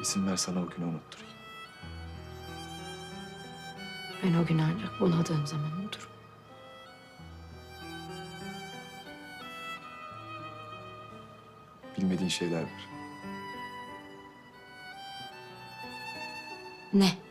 İzin ver sana o günü unutturayım. Ben o gün ancak bunadığım zaman unuturum. Bilmediğin şeyler var. Ne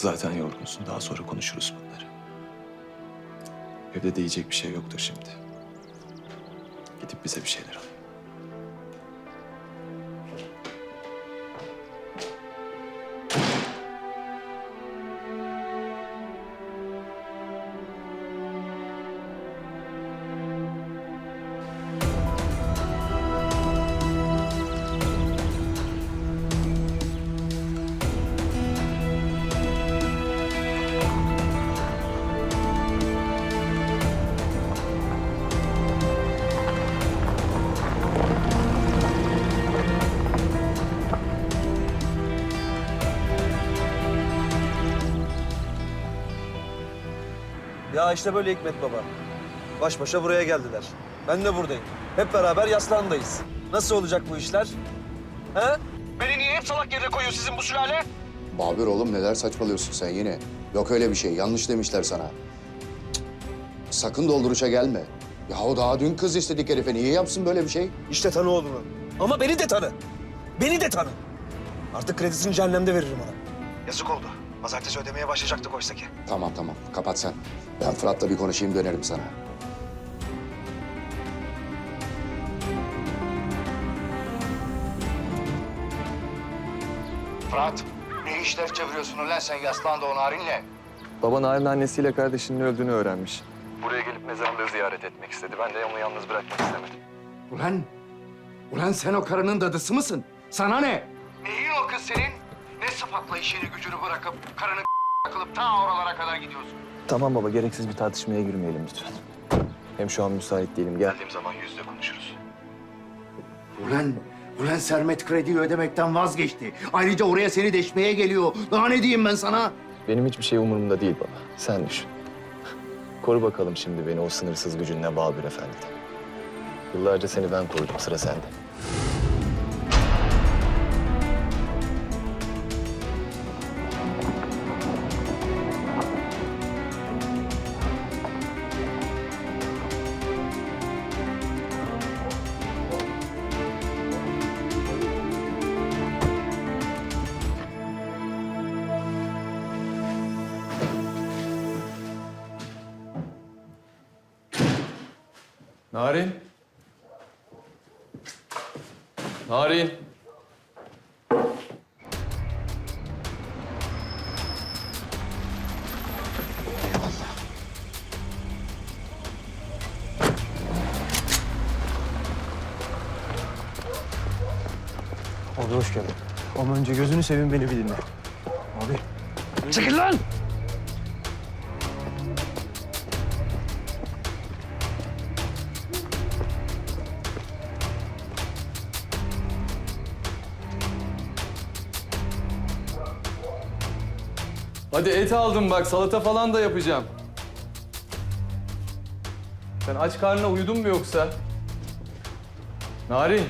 Zaten yorgunsun. Daha sonra konuşuruz bunları. Evde de yiyecek bir şey yoktur şimdi. Gidip bize bir şeyler al. Ya işte böyle Hikmet Baba. Baş başa buraya geldiler. Ben de buradayım. Hep beraber yaslandayız. Nasıl olacak bu işler? He? Beni niye hep salak yerine koyuyor sizin bu sülale? Babür oğlum neler saçmalıyorsun sen yine? Yok öyle bir şey. Yanlış demişler sana. Cık. Sakın dolduruşa gelme. Ya o daha dün kız istedik herife. Niye yapsın böyle bir şey? İşte tanı oğlunu. Ama beni de tanı. Beni de tanı. Artık kredisini cehennemde veririm ona. Yazık oldu. Pazartesi ödemeye başlayacaktık oysa ki. Tamam tamam. Kapat sen. Ben Fırat'la bir konuşayım dönerim sana. Fırat, ne işler çeviriyorsun ulan sen yaslan da o narinle? Baba Narin annesiyle kardeşinin öldüğünü öğrenmiş. Buraya gelip mezarlığı ziyaret etmek istedi. Ben de onu yalnız bırakmak istemedim. Ulan, ulan sen o karının dadısı mısın? Sana ne? Neyin o kız senin? Ne sıfatla işini gücünü bırakıp karını takılıp ta oralara kadar gidiyorsun? Tamam baba gereksiz bir tartışmaya girmeyelim lütfen. Hem şu an müsait değilim. Gel. Geldiğim zaman yüzde konuşuruz. Ulan, ulan Sermet krediyi ödemekten vazgeçti. Ayrıca oraya seni deşmeye geliyor. Daha ne diyeyim ben sana? Benim hiçbir şey umurumda değil baba. Sen düşün. Koru bakalım şimdi beni o sınırsız gücünle Babür Efendi'den. Yıllarca seni ben korudum. Sıra sende. Narin. Narin. Abi hoş geldin. Ama önce gözünü seveyim beni bir dinle. Abi. Çekil lan! Hadi et aldım bak salata falan da yapacağım. Sen aç karnına uyudun mu yoksa? Narin.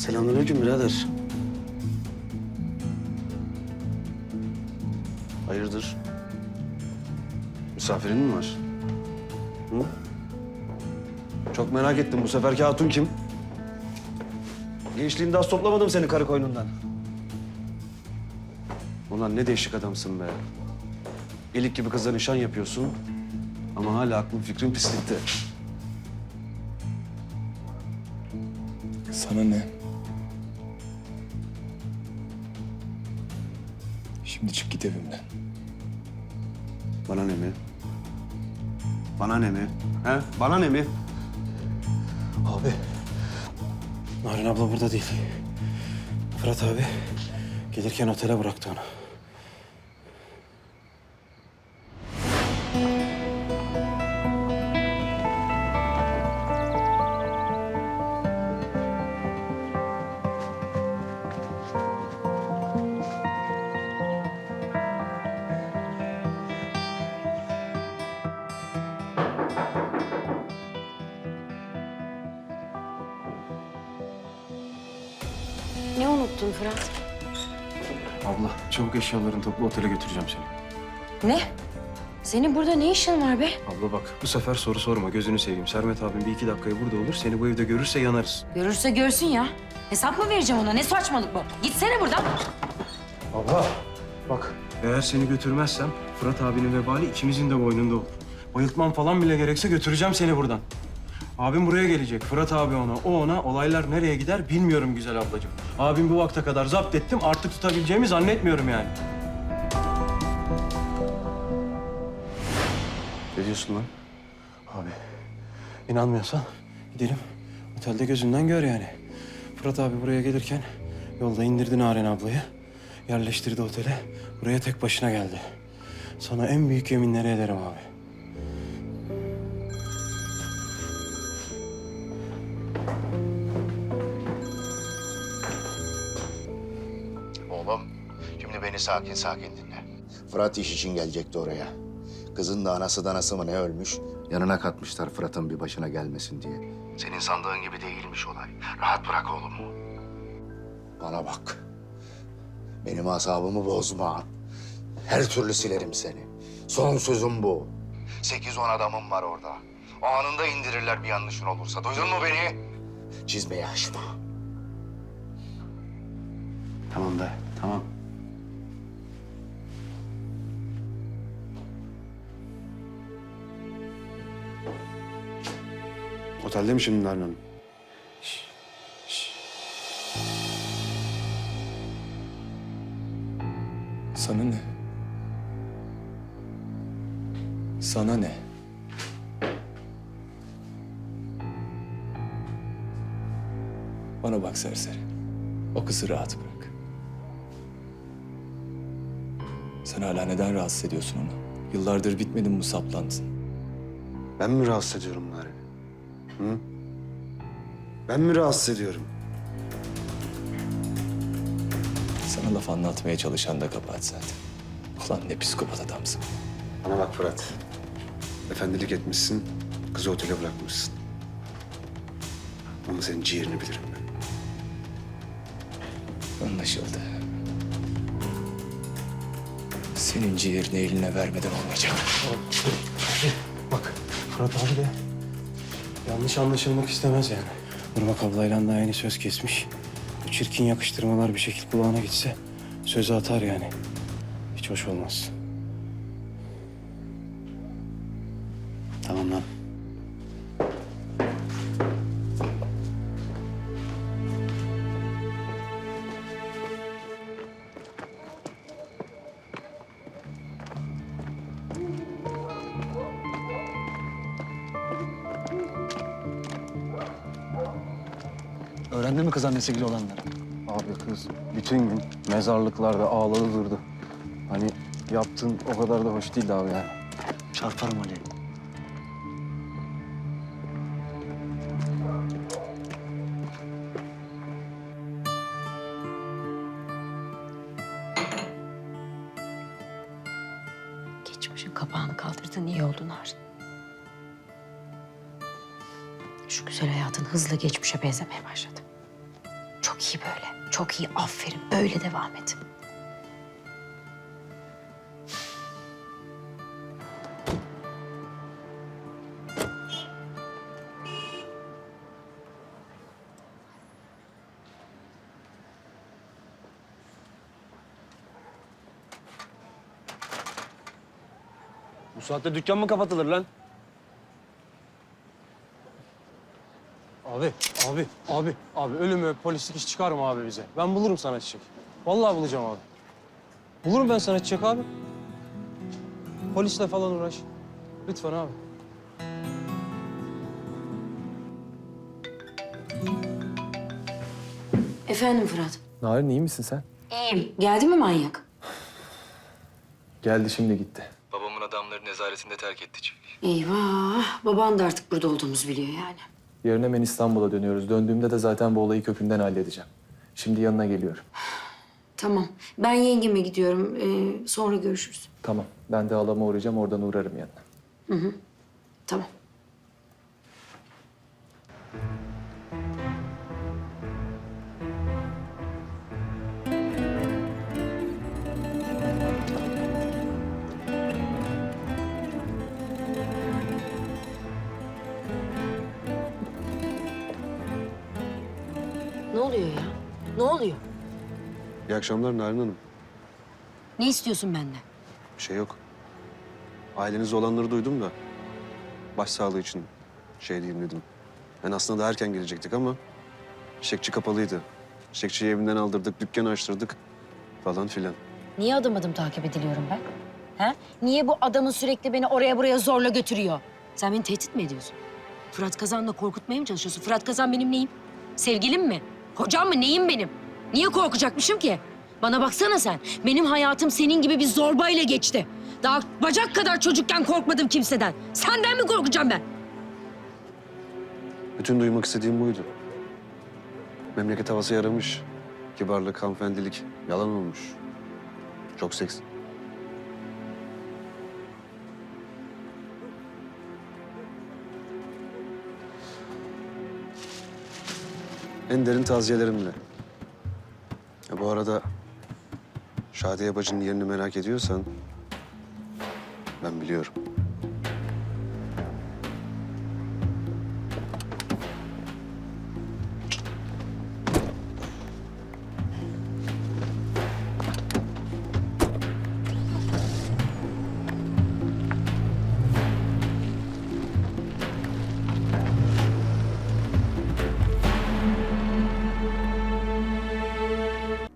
Selamünaleyküm birader. Hayırdır? Misafirin mi var? Hı? Çok merak ettim bu seferki hatun kim? Gençliğinde az toplamadım seni karı koynundan. Ulan ne değişik adamsın be. İlik gibi kıza nişan yapıyorsun. Ama hala aklın fikrin pislikte. Sana ne? Şimdi çık git evimden. Bana ne mi? Bana ne mi? He? Bana ne mi? Abi. Narin abla burada değil. Fırat abi gelirken otele bıraktı onu. Unuttun Fırat? Abla çabuk eşyalarını topla otele götüreceğim seni. Ne? Senin burada ne işin var be? Abla bak bu sefer soru sorma gözünü seveyim. Sermet abim bir iki dakikaya burada olur. Seni bu evde görürse yanarız. Görürse görsün ya. Hesap mı vereceğim ona? Ne saçmalık bu? Gitsene buradan. Abla bak eğer seni götürmezsem Fırat abinin vebali ikimizin de boynunda olur. Bayıltmam falan bile gerekse götüreceğim seni buradan. Abim buraya gelecek. Fırat abi ona, o ona. Olaylar nereye gider bilmiyorum güzel ablacığım. Abim bu vakte kadar zapt ettim. Artık tutabileceğimi zannetmiyorum yani. Ne diyorsun lan? Abi inanmıyorsan gidelim. Otelde gözünden gör yani. Fırat abi buraya gelirken yolda indirdi Naren ablayı. Yerleştirdi otele. Buraya tek başına geldi. Sana en büyük yeminleri ederim abi. Oğlum, şimdi beni sakin sakin dinle. Fırat iş için gelecekti oraya. Kızın da anası danası mı ne ölmüş? Yanına katmışlar Fırat'ın bir başına gelmesin diye. Senin sandığın gibi değilmiş olay. Rahat bırak oğlumu. Bana bak. Benim asabımı bozma. Her türlü silerim seni. Son sözüm bu. Sekiz on adamım var orada. O anında indirirler bir yanlışın olursa. Duydun mu beni? Çizmeyi aşma. Tamam da, tamam. Otelde mi şimdi Hanım? Sana ne? Sana ne? Bana bak serseri. O kızı rahat bırak. Sen hala neden rahatsız ediyorsun onu? Yıllardır bitmedi mi bu saplantın? Ben mi rahatsız ediyorum Narin? Hı? Ben mi rahatsız ediyorum? Sana laf anlatmaya çalışan da kabahat zaten. Ulan ne psikopat adamsın. Bana bak Fırat. Efendilik etmişsin, kızı otele bırakmışsın. Ama senin ciğerini bilirim ben. Anlaşıldı. Senin ciğerini eline vermeden olmayacak. Bak Fırat abi de yanlış anlaşılmak istemez yani. Irmak ablayla da aynı söz kesmiş. Bu çirkin yakıştırmalar bir şekilde kulağına gitse sözü atar yani. Hiç hoş olmaz. Öğrendi mi kız annesiyle olanları? Abi kız bütün gün mezarlıklarda ağladı durdu. Hani yaptığın o kadar da hoş değil abi yani. Çarparım Ali. Geçmişin kapağını kaldırdın iyi oldu Narin. Şu güzel hayatın hızla geçmişe benzemeye başladı. Çok iyi, aferin. Öyle devam et. Bu saatte dükkan mı kapatılır lan? Abi, abi, abi, abi ölümü polislik iş çıkarma abi bize. Ben bulurum sana çiçek. Vallahi bulacağım abi. Bulurum ben sana çiçek abi. Polisle falan uğraş. Lütfen abi. Efendim Fırat. Narin iyi misin sen? İyiyim. Geldi mi manyak? Geldi şimdi gitti. Babamın adamları nezaretinde terk etti çiftliği. Eyvah. Baban da artık burada olduğumuzu biliyor yani. Yarın hemen İstanbul'a dönüyoruz. Döndüğümde de zaten bu olayı kökünden halledeceğim. Şimdi yanına geliyorum. Tamam. Ben yengeme gidiyorum. Ee, sonra görüşürüz. Tamam. Ben de halama uğrayacağım. Oradan uğrarım yanına. Tamam. Oluyor ya? Ne oluyor? İyi akşamlar Narin Hanım. Ne istiyorsun benden? Bir şey yok. Ailenizde olanları duydum da başsağlığı için şey diyeyim dedim. Ben aslında da erken gelecektik ama çiçekçi kapalıydı. Çiçekçiyi evinden aldırdık, dükkanı açtırdık falan filan. Niye adım adım takip ediliyorum ben? Ha? Niye bu adamın sürekli beni oraya buraya zorla götürüyor? Sen beni tehdit mi ediyorsun? Fırat Kazan'la korkutmaya mı çalışıyorsun? Fırat Kazan benim neyim? Sevgilim mi? Kocam mı? Neyim benim? Niye korkacakmışım ki? Bana baksana sen. Benim hayatım senin gibi bir zorbayla geçti. Daha bacak kadar çocukken korkmadım kimseden. Senden mi korkacağım ben? Bütün duymak istediğim buydu. Memleket havası yaramış. Kibarlık, hanımefendilik yalan olmuş. Çok seks. En derin taziyelerimle. Ya bu arada Şadiye bacının yerini merak ediyorsan ben biliyorum.